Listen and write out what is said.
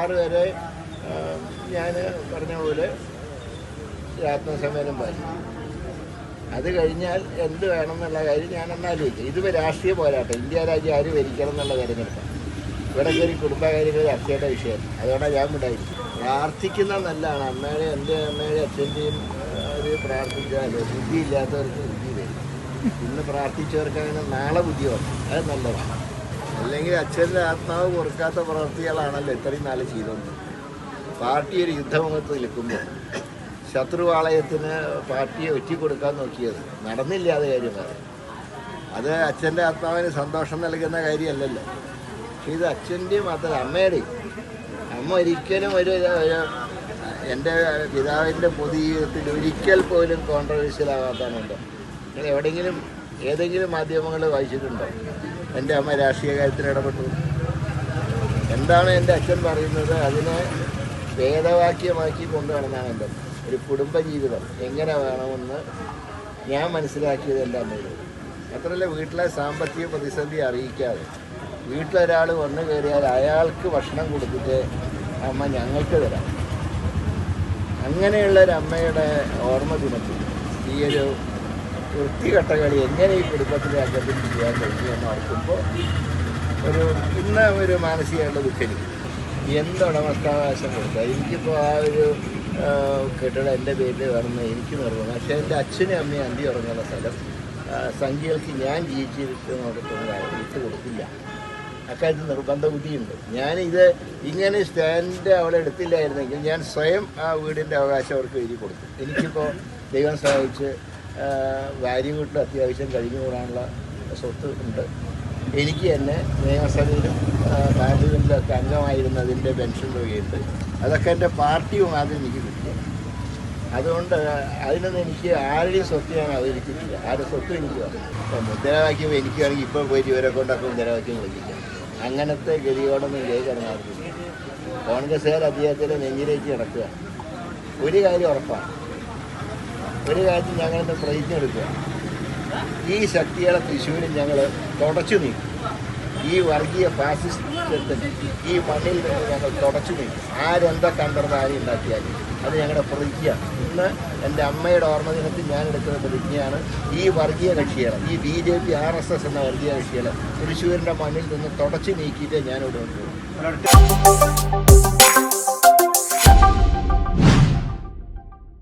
ആറ് വരെ ഞാൻ പറഞ്ഞ പോലെ ആത്മസമേതം പാലിക്കും. അത് കഴിഞ്ഞാൽ എന്ത് വേണം എന്നുള്ള കാര്യം ഞാൻ എന്നാലോചിക്കും ഇത് രാഷ്ട്രീയ പോരാട്ടം. ഇന്ത്യ രാജ്യം ആര് ഭരിക്കണം എന്നുള്ള തിരഞ്ഞെടുപ്പാണ് ഇവിടെ കയറി കുടുംബകാര്യങ്ങൾ ചർച്ചയുടെ വിഷയം. അതുകൊണ്ടാണ് ഞാൻ ഉണ്ടായിരിക്കും പ്രാർത്ഥിക്കുന്ന നല്ലതാണ്. അമ്മയുടെ എന്റെ അമ്മയുടെ അച്ഛന്റെയും അവർ പ്രാർത്ഥിച്ചാലോ? ബുദ്ധിയില്ലാത്തവർക്ക് ബുദ്ധി വരും. ഇന്ന് പ്രാർത്ഥിച്ചവർക്ക് അങ്ങനെ നാളെ ബുദ്ധി വന്നു അത് നല്ലതാണ്. അല്ലെങ്കിൽ അച്ഛന്റെ ആത്മാവ് പൊറുക്കാത്ത പ്രവർത്തികളാണല്ലോ ഇത്രയും നാല് ചെയ്തോണ്ട്. പാർട്ടി ഒരു യുദ്ധമുഖത്ത് നിൽക്കുമ്പോൾ ശത്രുവാളയത്തിന് പാർട്ടിയെ ഒറ്റിക്കൊടുക്കാൻ നോക്കിയത്. നടന്നില്ല അത് കാര്യം അത്. അച്ഛന്റെ ആത്മാവിന് സന്തോഷം നൽകുന്ന കാര്യമല്ലല്ലോ. പക്ഷേ ഇത് അച്ഛന്റെയും മാത്രമല്ല അമ്മയുടെയും. അമ്മ ഒരിക്കലും ഒരു എന്റെ പിതാവിന്റെ പൊതുജീവിതത്തിൽ ഒരിക്കൽ പോലും കോൺട്രവേഴ്സ്യൽ ആകാത്തതാണുണ്ടോ നിങ്ങൾ എവിടെയെങ്കിലും ഏതെങ്കിലും മാധ്യമങ്ങൾ വായിച്ചിട്ടുണ്ടോ? എന്റെ അമ്മ രാഷ്ട്രീയ കാര്യത്തിൽ ഇടപെട്ടു. എന്താണ് എന്റെ അച്ഛൻ പറയുന്നത്? അതിനെ വേദവാക്യമാക്കി കൊണ്ടുവരണമെന്നാണ് എന്റെ. ഒരു കുടുംബജീവിതം എങ്ങനെ വേണമെന്ന് ഞാൻ മനസ്സിലാക്കിയത് എന്റെ അമ്മയോട്. മാത്രമല്ല വീട്ടിലെ സാമ്പത്തിക പ്രതിസന്ധി അറിയിക്കാതെ വീട്ടിലൊരാൾ വന്നു കയറിയാൽ അയാൾക്ക് ഭക്ഷണം കൊടുത്തിട്ട് അമ്മ ഞങ്ങൾക്ക് തരാം. അങ്ങനെയുള്ള ഒരു അമ്മയുടെ ഓർമ്മ ദിനത്തിൽ ഈയൊരു വൃത്തികെട്ട കളി എങ്ങനെ ഈ കുടുംബത്തിലെ അംഗത്തിൽ ചെയ്യാൻ കഴിഞ്ഞു എന്ന് ഓർക്കുമ്പോൾ ഒരു ഇന്ന ഒരു മാനസികമായിട്ടുള്ള ദുഃഖിക്കും എന്തുടമസ്ഥാവകാശം കൊടുക്കുക എനിക്കിപ്പോൾ ആ ഒരു കെട്ടിടം എന്റെ പേരിൽ വേണമെന്ന് എനിക്ക് നിർബന്ധം പക്ഷേ എന്റെ അച്ഛനും അമ്മയും അന്തി ഉറങ്ങുന്ന സ്ഥലം സംഖ്യകൾക്ക് ഞാൻ ജീവിച്ചിരിക്കുന്നിടത്തൊന്നും വിട്ടു കൊടുക്കില്ല അക്കാര്യത്തിൽ നിർബന്ധ ബുദ്ധിയുണ്ട്. ഞാനിത് ഇങ്ങനെ സ്റ്റാൻഡ് അവിടെ എടുത്തില്ലായിരുന്നെങ്കിൽ ഞാൻ സ്വയം ആ വീടിന്റെ അവകാശം അവർക്ക് എഴുതി കൊടുക്കും എനിക്കിപ്പോൾ ദൈവം സഹായിച്ച് ആ, ഭാര്യ വീട്ടിൽ അത്യാവശ്യം കഴിഞ്ഞുകൂടാനുള്ള സ്വത്ത് ഉണ്ട്. എനിക്ക് തന്നെ നിയമസഭയിലും പാർലമെന്റിലൊക്കെ അംഗമായിരുന്നതിന്റെ പെൻഷൻ തുകയുണ്ട്. അതൊക്കെ എന്റെ പാർട്ടിയും ആദ്യം എനിക്ക് കിട്ടിയത് അതുകൊണ്ട് അതിനൊന്നും എനിക്ക് ആരുടെയും സ്വത്ത് ഞാൻ അവതരിച്ചിട്ടില്ല ആരുടെ സ്വത്തും എനിക്ക് ഇപ്പം മുദ്രാവാക്യം എനിക്കാണെങ്കിൽ ഇപ്പോൾ പോയിട്ട് ഇവരെ കൊണ്ടൊക്കെ മുദ്രാവാക്യം വിളിക്കാം. അങ്ങനത്തെ ഗതിയോടൊന്നും ഇറങ്ങാറില്ല കോൺഗ്രസ്സുകാർ അദ്ദേഹത്തിന്റെ നെഞ്ചിലേക്ക് കിടക്കുക. ഒരു കാര്യം ഉറപ്പാണ്. ഒരു കാര്യത്തിൽ ഞങ്ങളുടെ പ്രതിജ്ഞ എടുക്കുക? ഈ ശക്തികളെ തൃശ്ശൂരിൽ ഞങ്ങൾ തുടച്ചു നീക്കും. ഈ വർഗീയ ഫാസിസ്റ്റത്തിന് ഈ മണ്ണിൽ നിന്ന് ഞങ്ങൾ തുടച്ചു നീക്കും. ആരെന്തൊക്കെ അന്തർധാരി ഉണ്ടാക്കിയാലും അത് ഞങ്ങളുടെ പ്രതിജ്ഞ ഇന്ന് എന്റെ അമ്മയുടെ ഓർമ്മ ദിനത്തിൽ ഞാൻ എടുക്കുന്ന പ്രതിജ്ഞയാണ് ഈ വർഗീയ കക്ഷികളെ ഈ B J P R S S എന്ന വർഗീയ കക്ഷികളെ തൃശ്ശൂരിന്റെ മണ്ണിൽ നിന്ന് തുടച്ചു നീക്കിയിട്ടേ ഞാനിവിടെ കൊണ്ടുപോകും